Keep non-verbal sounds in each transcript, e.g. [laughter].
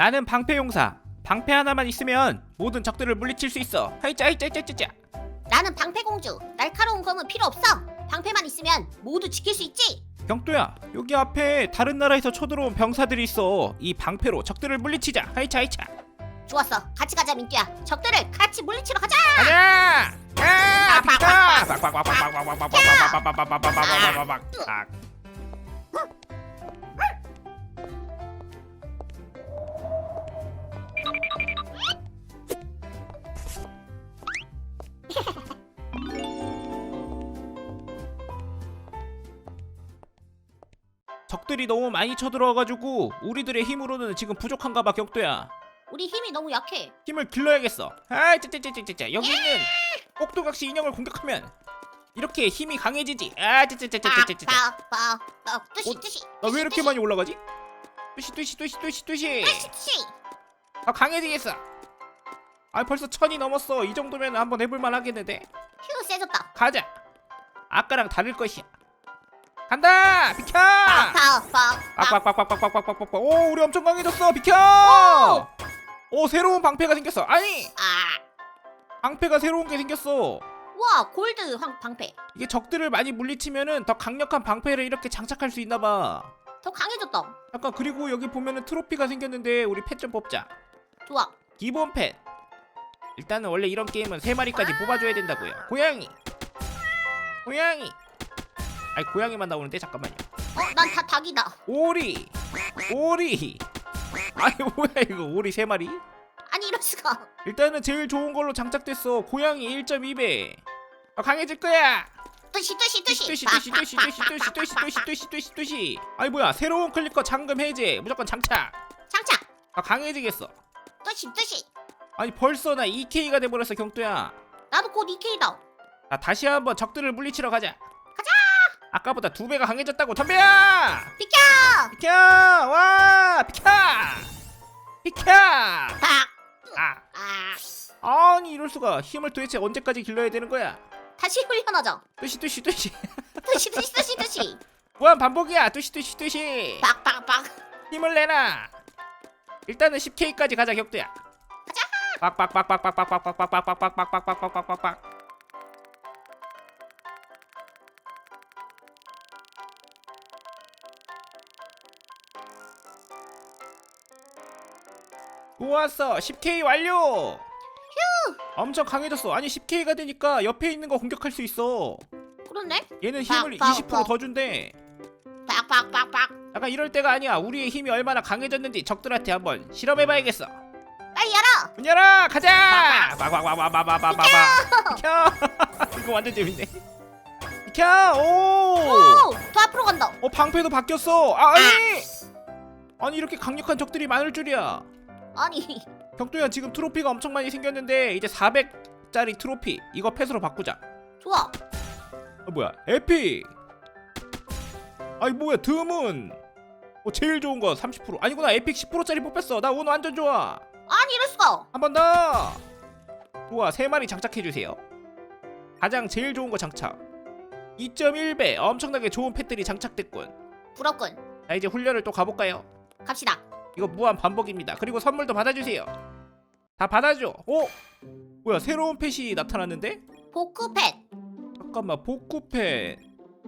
나는 방패 용사. 방패 하나만 있으면 모든 적들을 물리칠 수 있어. 하이짜 하이짜 하이짜 하이짜. 나는 방패공주. 날카로운 검은 필요 없어. 방패만 있으면 모두 지킬 수 있지. 경도야, 여기 앞에 다른 나라에서 쳐들어온 병사들이 있어. 이 방패로 적들을 물리치자. 하이차 하이차. 좋았어. 같이 가자 민규야. 적들을 같이 물리치러 가자. 가자! 야! 비켜! 아, 적들이 너무 많이 쳐들어와가지고 우리들의 힘으로는 지금 부족한가 봐 격도야. 우리 힘이 너무 약해. 힘을 길러야겠어. 아 짜짜짜짜짜 여기 있는 꼭두각시 인형을 공격하면 이렇게 힘이 강해지지. 아 짜짜짜짜짜짜 빡빡빡 뜨시 어, 뜨시. 나 왜 이렇게 많이 올라가지? 뚜시 뚜시 뚜시 뚜시 뚜시. 뜨시 뜨시. 아 강해지겠어. 아 벌써 천이 넘었어. 이 정도면 한번 해볼만 하겠는데. 휴 세졌다. 가자. 아까랑 다를 것이야 간다! 비켜! 빡빡빡. 빡빡빡빡빡빡빡빡빡 오 우리 엄청 강해졌어. 비켜! 오! 새로운 방패가 생겼어. 아니! 아. 방패가 새로운 게 생겼어. 와 골드 황 방패. 이게 적들을 많이 물리치면은 더 강력한 방패를 이렇게 장착할 수 있나봐. 더 강해졌다. 잠깐 그리고 여기 보면은 트로피가 생겼는데 우리 펫 좀 뽑자. 좋아. 기본 펫. 일단은 원래 이런 게임은 세 마리까지 뽑아줘야 된다고요. 고양이. 고양이 아니 고양이만 나오는데 잠깐만요 어 난 다 닭이다. 오리 오리 아니 뭐야 이거 오리 세 마리 아니 이럴 수가. 일단은 제일 좋은 걸로 장착됐어 고양이 1.2배 아, 강해질 거야 뜨시 뜨시 뜨시. 뚜시 뚜시 뚜시 뚜시 뚜시 뚜시 뚜시 뚜시 뚜시 뚜시 아니 뭐야 새로운 클리커 잠금 해제 무조건 장착 장착. 아 강해지겠어 뜨시 뜨시. 아니 벌써 나 2K가 돼버렸어 경도야 나도 곧 EK다. 자 다시 한번 적들을 물리치러 가자! 아까보다 두 배가 강해졌다고 덤벼야 비켜. 비켜 와 비켜 비켜 박. 아 아. 아니 이럴 수가 힘을 도대체 언제까지 길러야 되는 거야 다시 훈련하자. 뚜시 뚜시 뚜시 뜨시 뜨시 뜨시 뜨시. 무한 반복이야 뚜시 뚜시 뚜시 박박박. 힘을 내놔 일단은 10K까지 가자 격도야 가자. 빡빡빡빡빡빡빡빡빡빡빡빡빡빡빡빡 좋았어. 10K 완료! 엄청 강해졌어. 아니 10K가 되니까 옆에 있는 거 공격할 수 있어. 그렇네. 얘는 힘을 빡, 빡, 20%더 준대. 박박박박. 약간 이럴 때가 아니야. 우리의 힘이 얼마나 강해졌는지 적들한테 한번 실험해봐야겠어. 빨리 열어. 문 열어! 가자! 빠바바바바바바바바 비켜! [laughs] 이거 완전 재밌네. 비켜! 오! 오, 더 앞으로 간다. 어 방패도 바뀌었어. 아, 아니 아니 이렇게 강력한 적들이 많을 줄이야 아니, 격도야 지금 트로피가 엄청 많이 생겼는데 이제 400짜리 트로피 이거 펫으로 바꾸자 좋아. 어, 뭐야 에픽 아니 뭐야 드문 어 제일 좋은 거 30% 아니구나 에픽 10%짜리 뽑혔어 나 오늘 완전 좋아 아니 이럴 수가. 한 번 더. 좋아, 세 마리 장착해 주세요. 가장 제일 좋은 거 장착. 2.1배 엄청나게 좋은 펫들이 장착됐군. 부럽군. 자 이제 훈련을 또 가볼까요? 갑시다. 이거 무한 반복입니다. 그리고 선물도 받아주세요. 다 받아줘. 오, 뭐야 새로운 펫이 나타났는데? 보크펫. 잠깐만 복구 펫.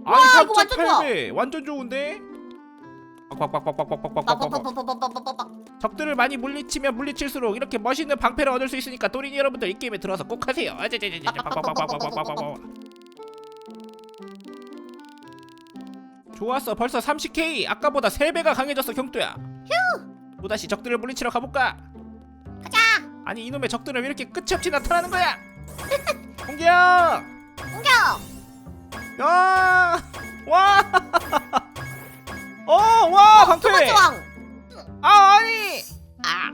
와, 아니 이거 완전 좋아. 3.8배 완전 좋은데? 빡빡빡빡빡빡빡빡빡빡. 빠빠빠빠빠빠빠빠. 적들을 많이 물리치면 물리칠수록 이렇게 멋있는 방패를 얻을 수 있으니까 또린이 여러분들 이 게임에 들어와서 꼭 하세요. 아자자자자 빡빡빡빡빡빡빡빡. 좋았어. 벌써 30K. 아까보다 3배가 강해졌어, 경도야. 휴. 또다시 적들을 물리치러 가볼까? 가자. 아니 이놈의 적들은 왜 이렇게 끝이 없이 나타나는 거야? [laughs] 공격! 공격. 야! 와! [laughs] 어, 와, 방패! 소바지왕. 아, 아니! 아,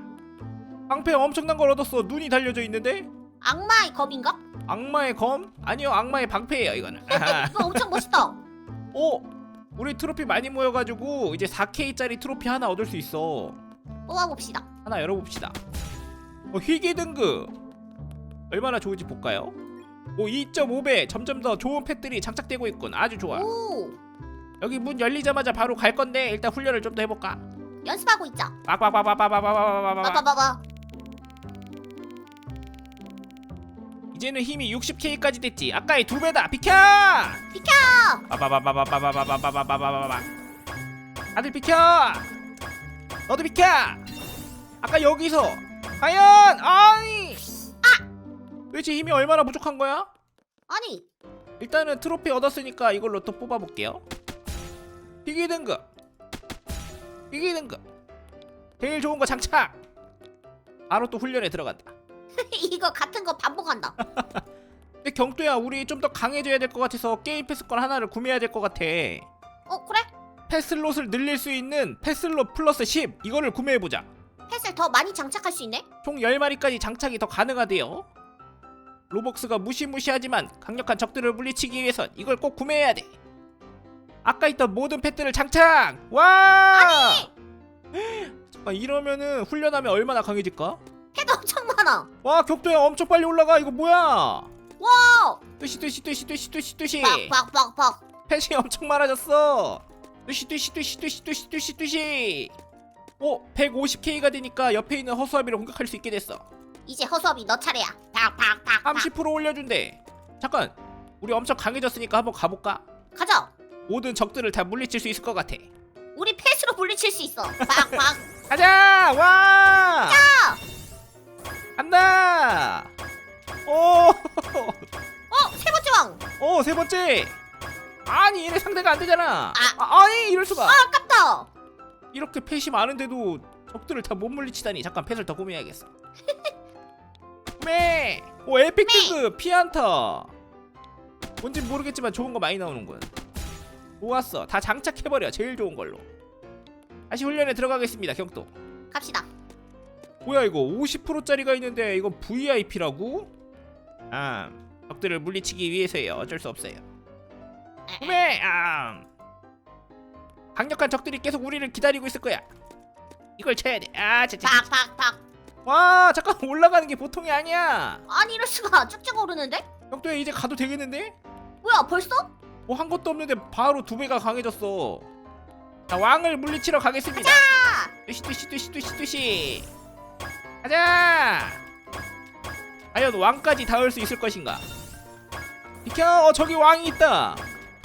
방패 엄청난 걸 얻었어. 눈이 달려져 있는데? 악마의 검인가? 악마의 검? 아니요 아악마의 방패예요 이거는 [laughs] 아하. 이거 엄청 멋있다. 오! 우리 트로피 많이 모여가지고 이제 4K짜리 트로피 하나 얻을 수 있어 뽑아봅시다. 하나 열어봅시다 어, 희귀 등급 얼마나 좋은지 볼까요? 오 2.5배 점점 더 좋은 펫들이 장착되고 있군 아주 좋아 오, 여기 문 열리자마자 바로 갈 건데 일단 훈련을 좀 더 해볼까? 연습하고 있자. 빡빡빡빡빡빡빡빡빡빡 봐봐봐봐. 이제는 힘이 60K까지 됐지 아까의 두 배다 비켜 비켜! 빠바바바바바바바바바바바바바 다들 비켜 너도 비켜! 아까 여기서. 과연! 아니! 도대체 힘이 얼마나 부족한 거야? 아니. 일단은 트로피 얻었으니까 이걸로 또 뽑아볼게요. 희귀 등급. 희귀 등급. 제일 좋은 거 장착! 바로 또 훈련에 들어간다. [laughs] 이거 같은 거 반복한다. [laughs] 근데 경도야 우리 좀 더 강해져야 될 것 같아서 게임 패스권 하나를 구매해야 될 것 같아. 어 그래? 패슬롯을 늘릴 수 있는 패슬롯 플러스 10 이거를 구매해보자 펫을 더 많이 장착할 수 있네. 총 10마리까지 장착이 더 가능하대요 로벅스가 무시무시하지만 강력한 적들을 물리치기 위해선 이걸 꼭 구매해야 돼 아까 있던 모든 펫들을 장착! 와! 아니! 잠깐 이러면은 훈련하면 얼마나 강해질까? 펫 엄청 많아. 와 격도야 엄청 빨리 올라가 이거 뭐야 와! 뜨시 뜨시 뜨시 뜨시 뜨시 뜨시 빡빡빡빡. 펫이 엄청 많아졌어. 뚜시 뚜시 뚜시 뚜시 뚜시 뚜시 뚜시. 오, 150K가 되니까 옆에 있는 허수아비를 공격할 수 있게 됐어. 이제 허수아비 너 차례야. 팍팍팍. 30% 올려준대. 잠깐, 우리 엄청 강해졌으니까 한번 가볼까? 가자. 모든 적들을 다 물리칠 수 있을 것 같아. 우리 펫으로 물리칠 수 있어. 팍팍. [laughs] 가자, 와! 간다. 오, [laughs] 어, 세 번째 왕. 오, 세 번째. 아니, 얘네 상대가 안 되잖아. 아. 아, 아니 이럴 수가. 아깝다. 이렇게 펫이 많은데도 적들을 다 못 물리치다니 잠깐 펫을 더 꾸며야겠어 [laughs] 매! 오 에픽 등급 피안타 뭔진 모르겠지만 좋은 거 많이 나오는군 좋았어 다 장착해버려 제일 좋은 걸로 다시 훈련에 들어가겠습니다 경도 갑시다. 뭐야 이거 50%짜리가 있는데 이건 VIP라고? 아 적들을 물리치기 위해서예요 어쩔 수 없어요 매! 아 강력한 적들이 계속 우리를 기다리고 있을 거야. 이걸 쳐야 돼 아 진짜 팍팍팍. 와 잠깐 [laughs] 올라가는 게 보통이 아니야. 아니 이럴 수가. 쭉쭉 오르는데? 형도야 이제 가도 되겠는데? 뭐야 벌써? 뭐 한 것도 없는데 바로 두 배가 강해졌어. 자 왕을 물리치러 가겠습니다. 뚜시 뚜시 뚜시 뚜시 뚜시. 가자! 과연 왕까지 닿을 수 있을 것인가? 비켜 어 저기 왕이 있다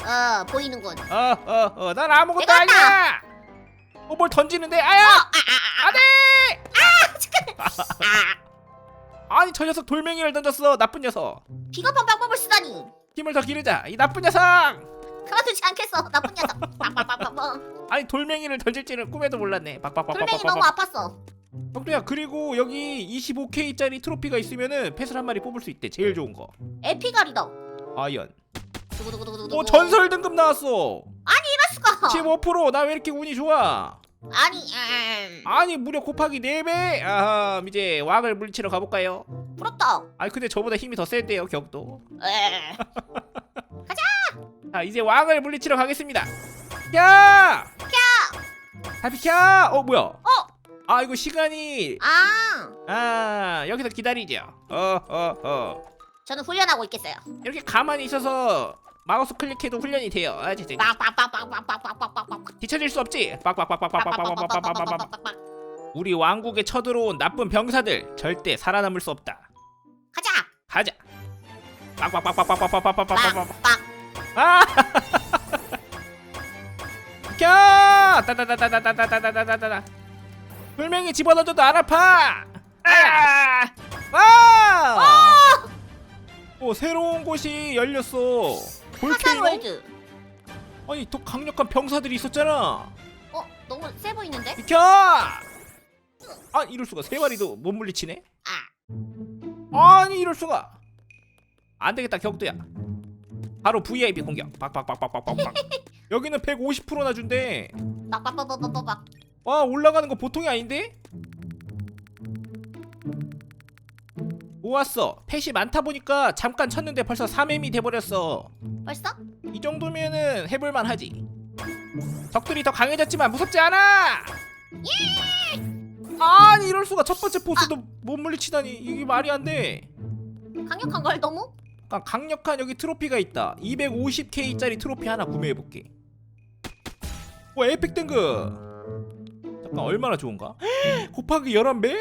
어 보이는군. 어 어 어 난 아무것도 내가! 아니야 어 뭘 던지는데 아야 안돼 아, [laughs] 아니 저 녀석 돌멩이를 던졌어 나쁜 녀석 비겁한 방법을 쓰다니. 힘을 더 기르자 이 나쁜 녀석 그만두지 않겠어. 나쁜 녀석. 팍팍팍팍. 아니 돌멩이를 던질지는 꿈에도 몰랐네. 돌멩이 너무. 아팠어. 덕두야 그리고 여기 25K짜리 트로피가 있으면은 펫을 한 마리 뽑을 수 있대. 제일 좋은 거. 에피갈이다. 아연. 두구두구두구두구. 오 전설 등급 나왔어. 이럴 수가. 15%나 왜 이렇게 운이 좋아? 아니, 음, 아니 무려 곱하기 4배. 아하 이제 왕을 물리치러 가볼까요? 부럽다. 아니 근데 저보다 힘이 더 센데요 격도. 에. [laughs] 자 이제 왕을 물리치러 가겠습니다. 야! 다 비켜! 어 뭐야? 어, 아 이거 시간이 아, 아 여기서 기다리죠. 어어 어. 저는 훈련하고 있겠어요. 이렇게 가만히 있어서 마우스 클릭해도 훈련이 돼요. 아 진짜. 뒤처질 수 없지. 빡빡빡빡빡빡빡빡빡빡빡. 우리 왕국에 쳐들어온 나쁜 병사들 절대 살아남을 수 없다. 가자. 가자. 빡빡빡빡빡빡빡빡빡빡. 빡빡. 아! 비켜! 따다다다다다다다다다다. 불명이 집어넣어도 안 아파. 아! 와! 오 새로운 곳이 열렸어. 볼케이노? 월드. 아니 더 강력한 병사들이 있었잖아. 어, 너무 세 보이는데? 비켜! 아 이럴 수가 세 마리도 못 물리치네. 아, 아니 이럴 수가. 안 되겠다 격도야. 바로 VIP 공격. 빡빡빡빡빡빡빡. [laughs] 여기는 150%나 준대. 빡빡빡빡빡빡. 와 올라가는 거 보통이 아닌데? 모았어. 펫이 많다 보니까 잠깐 쳤는데 벌써 3M이 돼버렸어. 벌써? 이 정도면은 해볼만 하지. 적들이 더 강해졌지만 무섭지 않아. 아니 이럴 수가 첫 번째 보스도 못 물리치다니 이게 말이 안 돼. 강력한 걸 너무? 약간 강력한 여기 트로피가 있다. 250K짜리 트로피 하나 구매해 볼게. 오 에픽 등급. 나 얼마나 좋은가? [gasps] 곱하기 11배?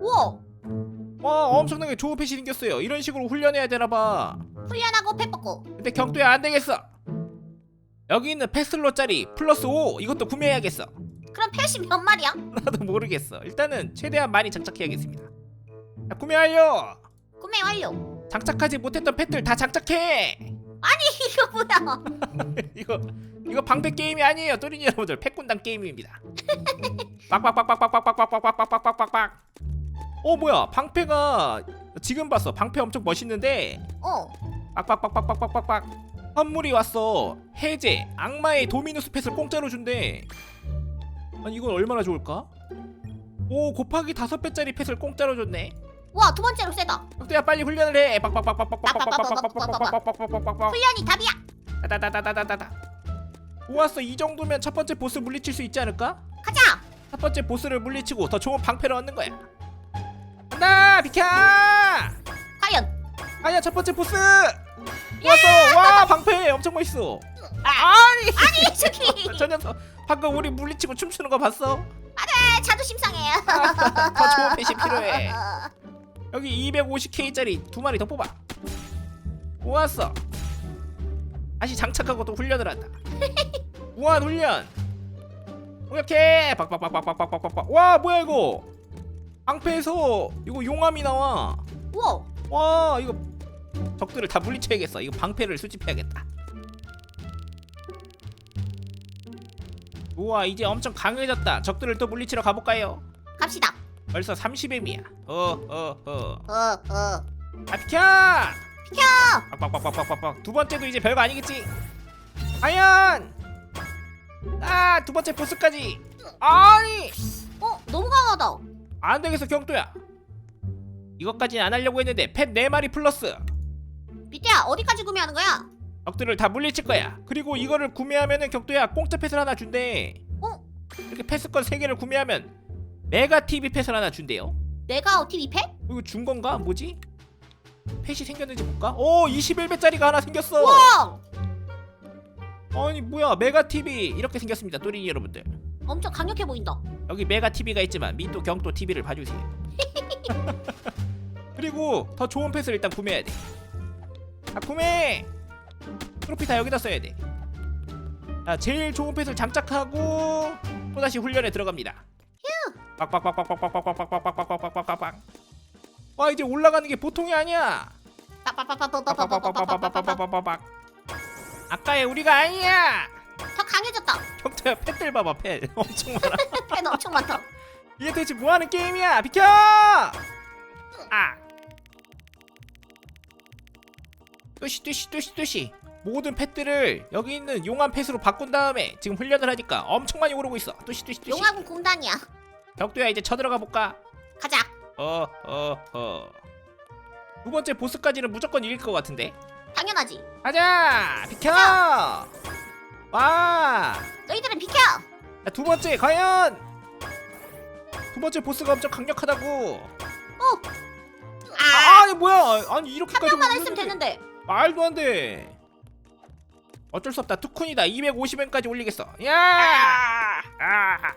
우와 와 엄청나게 좋은 펫이 생겼어요 이런 식으로 훈련해야 되나 봐 훈련하고 펫 뽑고. 근데 경도야 안 되겠어. 여기 있는 펫슬로짜리 플러스 5 이것도 구매해야겠어. 그럼 펫이 몇 마리야? [laughs] 나도 모르겠어. 일단은 최대한 많이 장착해야겠습니다. 자, 구매 완료! 구매 완료. 장착하지 못했던 펫들 다 장착해! [laughs] 이거 뭐야? [laughs] 이거 이거 방패 게임이 아니에요 또린 여러분들. 패꾼당 게임입니다. 빡빡빡빡빡빡빡빡빡빡빡빡빡빡. 어 뭐야? 방패가 지금 봤어. 방패 엄청 멋있는데 어 빡빡빡빡빡빡빡빡 선물이 왔어. 해제 악마의 도미누스 펫을 공짜로 준대. 아니 이건 얼마나 좋을까? 오 곱하기 다섯 배짜리 펫을 공짜로 줬네. 우와 두 번째로 세다. 야 빨리 훈련을 해. 빡빡빡빡빡빡빡빡빡빡빡빡빡빡빡빡 훈련이 답이야. 따다다다다다다다. 좋았어. 이 정도면 첫 번째 보스 물리칠 수 있지 않을까? 가자. 첫 번째 보스를 물리치고 더 좋은 방패를 얻는 거야. 간다 비켜! 과연. 아니야 첫 번째 보스 좋았어 와 방패 엄청 멋있어. 아니. 아니 [laughs] 저기. 저 녀석 방금 우리 물리치고 춤추는 거 봤어? 아, 자존심 상해 [laughs] 더 좋은 펫이 [laughs] 필요해. 여기 250K짜리 두 마리 더 뽑아. 모았어 다시 장착하고 또 훈련을 한다. 무한 훈련. 공격해 박박박박박박박박 와 뭐야 이거? 방패에서 이거 용암이 나와. 우와. 와 이거 적들을 다 물리쳐야겠어. 이거 방패를 수집해야겠다. 우와 이제 엄청 강해졌다. 적들을 또 물리치러 가볼까요? 갑시다. 벌써 30M이야. 어어 어. 어 어. 아 비켜! 비켜! 빡빡빡빡빡빡빡 두 번째도 이제 별거 아니겠지? 과연! 아 두 번째 보스까지. 아니! 어 너무 강하다. 안 되겠어 경도야. 이것까지는 안 하려고 했는데 펫 4마리 플러스 비트야 어디까지 구매하는 거야? 적들을 다 물리칠 거야 그리고 이거를 구매하면은 경도야 공짜 펫을 하나 준대 어? 이렇게 패스권 3개를 구매하면 메가 TV 펫을 하나 준대요 내가 TV 펫? 어, 이거 준 건가? 뭐지? 펫이 생겼는지 볼까? 오 21배짜리가 하나 생겼어 우와 아니 뭐야 메가 TV 이렇게 생겼습니다 또린이 여러분들 엄청 강력해 보인다 여기 메가 TV가 있지만 미또 경도 TV를 봐주세요 [laughs] [laughs] 그리고 더 좋은 펫을 일단 구매해야 돼 아, 구매 트로피 다 여기다 써야 돼. 자, 제일 좋은 펫을 장착하고 또 다시 훈련에 들어갑니다. 빡빡빡빡빡빡빡빡빡빡빡빡빡빡빡빡 와 이제 올라가는 게 보통이 아니야. 빠빠빠빠빠빠빠빠빠빠빠 빡빡빡빡빡빡 빡빡빡빡빡 아까의 우리가 아니야. 더 강해졌다. 경태야 펫들 봐봐 펫 엄청 많아 펫 엄청 많다 이게 도대체 뭐하는 게임이야? 비켜! 아 뚜시 뚜시 뚜시 뚜시. 모든 펫들을 여기 있는 용암 펫으로 바꾼 다음에 지금 훈련을 하니까 엄청 많이 오르고 있어. 뚜시 뚜시 뚜시. 용화군 공단이야. 벽도야 이제 쳐들어가 볼까? 가자. 어어어. 두 번째 보스까지는 무조건 이길 것 같은데? 당연하지. 가자! 비켜! 와두 너희들은 비켜! 번째 과연! 두 번째 보스가 엄청 강력하다고. 아 아니 뭐야? 아니 이렇게까지 한 명만. 했으면 되는데 말도 안 돼. 어쩔 수 없다. 투쿤이다. 250엔까지 올리겠어. 야! 아!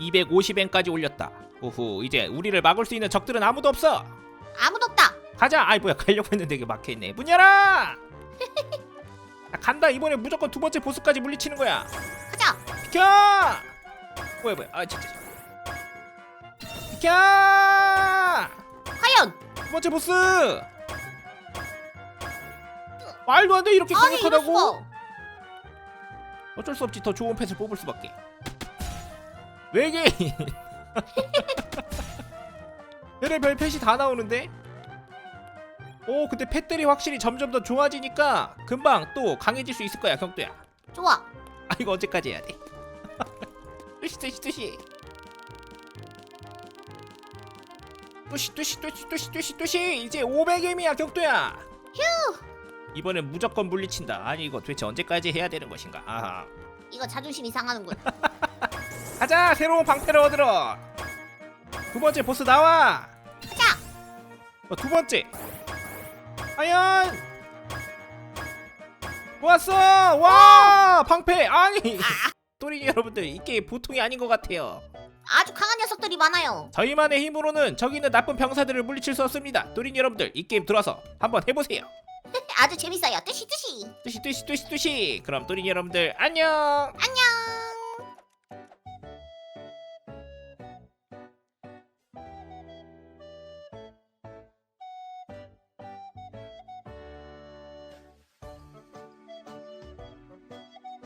(250엔까지) 올렸다 우후 이제 우리를 막을 수 있는 적들은 아무도 없어 가자. 아이 뭐야 가려고 했는데 이게 막혀 있네. 문 열어. 나 간다. 이번에 무조건 두 번째 보스까지 물리치는 거야. 가자 비켜. 뭐야 뭐야. 아 진짜. 비켜. 과연 두 번째 보스. 말도 안 돼. 이렇게 아니 강력하다고. 어쩔 수 없지. 더 좋은 펫을 뽑을 수밖에. 외계인. [laughs] 별의별 펫이 다 나오는데. 오 근데 펫들이 확실히 점점 더 좋아지니까 금방 또 강해질 수 있을 거야 경도야. 좋아. 아 이거 언제까지 해야 돼? [laughs] 뚜시 뚜시 뚜시. 뚜시 뚜시 뚜시 뚜시 뚜시 뚜시. 이제 500M이야 경도야. 휴! 이번엔 무조건 물리친다. 아니 이거 도대체 언제까지 해야 되는 것인가? 아하. 이거 자존심이 상하는군. [laughs] 가자 새로운 방패를 얻으러. 두 번째 보스 나와. 가자. 어, 두 번째 과연! 왔어 와! 방패! 아니! [laughs] 또리 여러분들 이 게임 보통이 아닌 것 같아요. 아주 강한 녀석들이 많아요. 저희만의 힘으로는 저기 있는 나쁜 병사들을 물리칠 수 없습니다. 또린 여러분들 이 게임 들어와서 한번 해보세요. [laughs] 아주 재밌어요. 뜨시 뜨시. 뚜시 뚜시 뚜시 뚜시. 그럼 또린 여러분들 안녕! 안녕.